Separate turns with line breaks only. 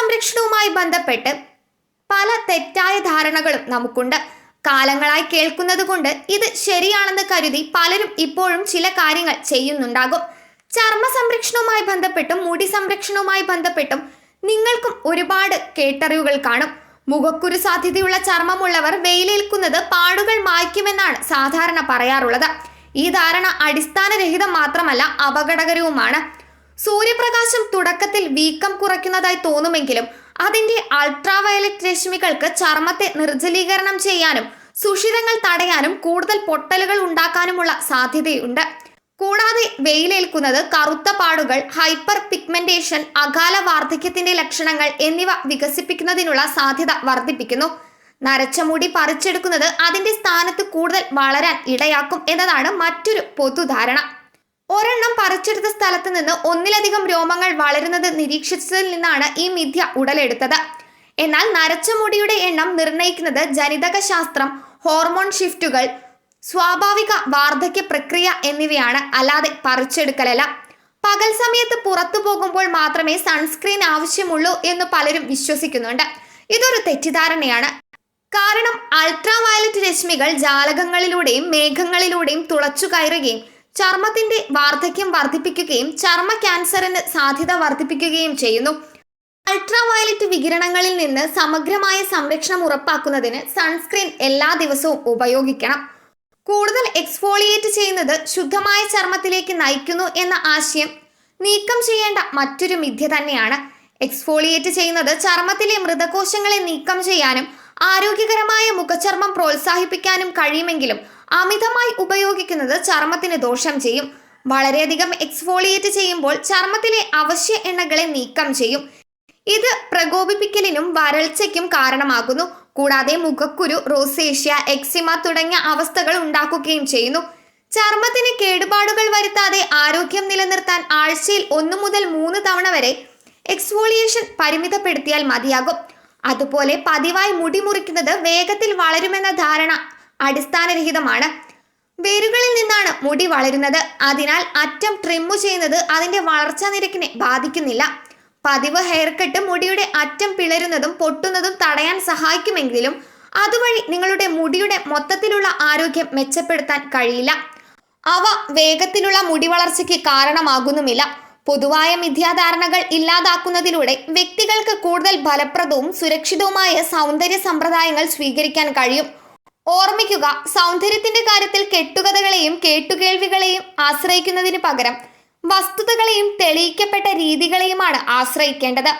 സംരക്ഷണവുമായി ബന്ധപ്പെട്ട് പല തെറ്റായ ധാരണകളും നമുക്കുണ്ട്. കാലങ്ങളായി കേൾക്കുന്നത് കൊണ്ട് ഇത് ശരിയാണെന്ന് കരുതി പലരും ഇപ്പോഴും ചില കാര്യങ്ങൾ ചെയ്യുന്നുണ്ടാകും. ചർമ്മ സംരക്ഷണവുമായി ബന്ധപ്പെട്ടും മുടി സംരക്ഷണവുമായി ബന്ധപ്പെട്ടും നിങ്ങൾക്കും ഒരുപാട് കേട്ടറിവുകൾ കാണും. മുഖക്കുരു സാധ്യതയുള്ള ചർമ്മമുള്ളവർ വെയിലേൽക്കുന്നത് പാടുകൾ മായ്ക്കുമെന്നാണ് സാധാരണ പറയാറുള്ളത്. ഈ ധാരണ അടിസ്ഥാനരഹിതം മാത്രമല്ല അപകടകരവുമാണ്. സൂര്യപ്രകാശം തുടക്കത്തിൽ വീക്കം കുറയ്ക്കുന്നതായി തോന്നുമെങ്കിലും അതിന്റെ അൾട്രാവയലറ്റ് രശ്മികൾക്ക് ചർമ്മത്തെ നിർജലീകരണം ചെയ്യാനും സുഷിരങ്ങൾ തടയാനും കൂടുതൽ പൊട്ടലുകൾ ഉണ്ടാക്കാനുമുള്ള സാധ്യതയുണ്ട്. കൂടാതെ വെയിലേൽക്കുന്നത് കറുത്ത പാടുകൾ ഹൈപ്പർ പിഗ്മെന്റേഷൻ അകാല വാർദ്ധക്യത്തിന്റെ ലക്ഷണങ്ങൾ എന്നിവ വികസിപ്പിക്കുന്നതിനുള്ള സാധ്യത വർദ്ധിപ്പിക്കുന്നു. നരച്ച മുടി പറിച്ചെടുക്കുന്നത് അതിന്റെ സ്ഥാനത്ത് കൂടുതൽ വളരാൻ ഇടയാക്കും എന്നതാണ് മറ്റൊരു പൊതുധാരണ. ഒരെണ്ണം പറിച്ചെടുത്ത സ്ഥലത്ത് നിന്ന് ഒന്നിലധികം രോമങ്ങൾ വളരുന്നത് നിരീക്ഷിച്ചതിൽ നിന്നാണ് ഈ മിഥ്യ ഉടലെടുത്തത്. എന്നാൽ നരച്ച മുടിയുടെ എണ്ണം നിർണയിക്കുന്നത് ജനിതക ശാസ്ത്രം ഹോർമോൺ ഷിഫ്റ്റുകൾ സ്വാഭാവിക വാർദ്ധക്യ പ്രക്രിയ എന്നിവയാണ്. അല്ലാതെ പറിച്ചെടുക്കലല്ല. പകൽ സമയത്ത് പുറത്തു പോകുമ്പോൾ മാത്രമേ സൺസ്ക്രീൻ ആവശ്യമുള്ളൂ എന്ന് പലരും വിശ്വസിക്കുന്നുണ്ട്. ഇതൊരു തെറ്റിദ്ധാരണയാണ്. കാരണം അൾട്രാ വയലറ്റ് രശ്മികൾ ജാലകങ്ങളിലൂടെയും മേഘങ്ങളിലൂടെയും തുളച്ചു കയറുകയും ചർമ്മത്തിന്റെ വാർദ്ധക്യം വർദ്ധിപ്പിക്കുകയും ചർമ്മ ക്യാൻസറിന് സാധ്യത വർദ്ധിപ്പിക്കുകയും ചെയ്യുന്നു. അൾട്രാ വയലറ്റ് വികിരണങ്ങളിൽ നിന്ന് സമഗ്രമായ സംരക്ഷണം ഉറപ്പാക്കുന്നതിന് സൺസ്ക്രീൻ എല്ലാ ദിവസവും ഉപയോഗിക്കണം. കൂടുതൽ എക്സ്ഫോളിയേറ്റ് ചെയ്യുന്നത് ശുദ്ധമായ ചർമ്മത്തിലേക്ക് നയിക്കുന്നു എന്ന ആശയം നീക്കം ചെയ്യേണ്ട മറ്റൊരു മിഥ്യ തന്നെയാണ്. എക്സ്ഫോളിയേറ്റ് ചെയ്യുന്നത് ചർമ്മത്തിലെ മൃതകോശങ്ങളെ നീക്കം ചെയ്യാനും ആരോഗ്യകരമായ മുഖചർമ്മം പ്രോത്സാഹിപ്പിക്കാനും കഴിയുമെങ്കിലും അമിതമായി ഉപയോഗിക്കുന്നത് ചർമ്മത്തിന് ദോഷം ചെയ്യും. വളരെയധികം എക്സ്ഫോളിയേറ്റ് ചെയ്യുമ്പോൾ ചർമ്മത്തിലെ അവശ്യ എണ്ണകളെ നീക്കം ചെയ്യും. ഇത് പ്രകോപിപ്പിക്കലിനും വരൾച്ചയ്ക്കും കാരണമാകുന്നു. കൂടാതെ മുഖക്കുരു റോസേഷ്യ എക്സിമ തുടങ്ങിയ അവസ്ഥകൾ ഉണ്ടാക്കുകയും ചെയ്യുന്നു. ചർമ്മത്തിന് കേടുപാടുകൾ വരുത്താതെ ആരോഗ്യം നിലനിർത്താൻ ആഴ്ചയിൽ ഒന്നു മുതൽ മൂന്ന് തവണ വരെ എക്സ്ഫോളിയേഷൻ പരിമിതപ്പെടുത്തിയാൽ മതിയാകും. അതുപോലെ പതിവായി മുടി മുറിക്കുന്നത് വേഗത്തിൽ വളരുമെന്ന ധാരണ അടിസ്ഥാനരഹിതമാണ്. വേരുകളിൽ നിന്നാണ് മുടി വളരുന്നത്. അതിനാൽ അറ്റം ട്രിമ്മു ചെയ്യുന്നത് അതിന്റെ വളർച്ചാ നിരക്കിനെ ബാധിക്കുന്നില്ല. പതിവ് ഹെയർ കട്ട് മുടിയുടെ അറ്റം പിളരുന്നതും പൊട്ടുന്നതും തടയാൻ സഹായിക്കുമെങ്കിലും അതുവഴി നിങ്ങളുടെ മുടിയുടെ മൊത്തത്തിലുള്ള ആരോഗ്യം മെച്ചപ്പെടുത്താൻ കഴിയില്ല. അവ വേഗത്തിലുള്ള മുടി വളർച്ചയ്ക്ക് കാരണമാകുന്നുമില്ല. പൊതുവായ മിഥ്യാധാരണകൾ ഇല്ലാതാക്കുന്നതിലൂടെ വ്യക്തികൾക്ക് കൂടുതൽ ഫലപ്രദവും സുരക്ഷിതവുമായ സൗന്ദര്യ സമ്പ്രദായങ്ങൾ സ്വീകരിക്കാൻ കഴിയും. ഓർമ്മിക്കുക സൗന്ദര്യത്തിന്റെ കാര്യത്തിൽ കെട്ടുകഥകളെയും കേട്ടുകേൾവികളെയും ആശ്രയിക്കുന്നതിന് പകരം വസ്തുതകളെയും തെളിയിക്കപ്പെട്ട രീതികളെയുമാണ് ആശ്രയിക്കേണ്ടത്.